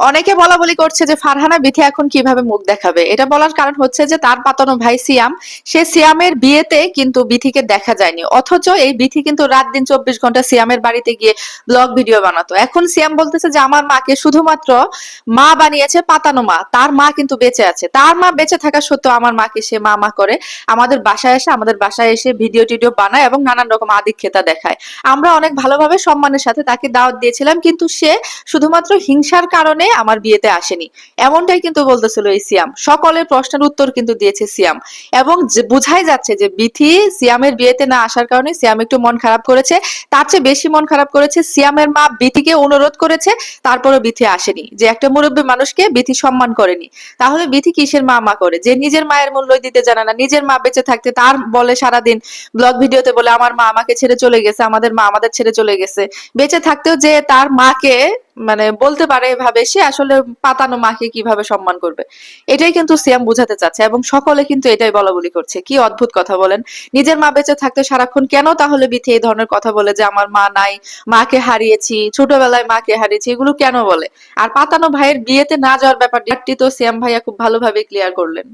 অনেকে বলা বলি করছে যে ফারহানা বিথি এখন কীভাবে মুখ দেখাবে? এটা বলার কারণ হচ্ছে যে তার পাতানো ভাই সিয়াম, সে সিয়ামের বিয়েতে কিন্তু বিথিকে দেখা যায়নি। অথচ এই বিথি কিন্তু রাত দিন চব্বিশ ঘণ্টা সিয়ামের বাড়িতে গিয়ে ব্লগ ভিডিও বানাতো। এখন সিয়াম বলতেছে যে আমার মাকে শুধুমাত্র মা বানিয়েছে পাতানো মা, তার মা কিন্তু বেঁচে আছে। তার মা বেঁচে থাকা সত্ত্বেও আমার মাকে সে মা মা করে আমাদের বাসায় এসে, আমাদের বাসায় এসে ভিডিও টিডিও বানায় এবং নানান রকম আদিক্ষেতা দেখায়। আমরা অনেক ভালোভাবে সম্মানের সাথে তাকে দাওয়াত দিয়েছিলাম, কিন্তু সে শুধুমাত্র হিংসার কারণে আমার বিয়েতে আসেনি। এমনটাই কিন্তু বলতেছিল এই সিয়াম। সকলের প্রশ্নের উত্তর কিন্তু দিয়েছে সিয়াম। এবং বোঝাই যাচ্ছে যে বিথি সিয়ামের বিয়েতে না আসার কারণে সিয়াম একটু মন খারাপ করেছে, তার চেয়ে বেশি মন খারাপ করেছে সিয়ামের মা বিথিকে অনুরোধ করেছে তারপরে বিথি আসেনি। যে একটা মুরব্বী মানুষকে বিথি সম্মান করেনি। তাহলে বিথি কিসের মা মা করে? যে নিজের মায়ের মূল্য দিতে জানে না, নিজের মা বেঁচে থাকতে তার বলে সারাদিন ব্লগ ভিডিওতে বলে, আমার মা আমাকে ছেড়ে চলে গেছে, আমাদের মা আমাদের ছেড়ে চলে গেছে। বেঁচে থাকতেও যে তার মাকে মানে বলতে পারে এভাবে, সে আসলে পাতানো মাকে কীভাবে সম্মান করবে। এটাই কিন্তু সিয়াম বুঝাতে চাচ্ছে এবং সকলে কিন্তু এটাই বলা বলি করছে। কি অদ্ভুত কথা বলেন। নিজের মা বেঁচে থাকতে সারাক্ষণ কেন তাহলে বিথি এই ধরনের কথা বলে যে আমার মা নাই, মাকে হারিয়েছি, ছোটবেলায় মাকে হারিয়েছি, এগুলো কেন বলে? আর পাতানো ভাইয়ের বিয়েতে না যাওয়ার ব্যাপারটি তো সিয়াম ভাইয়া খুব ভালোভাবে ক্লিয়ার করলেন।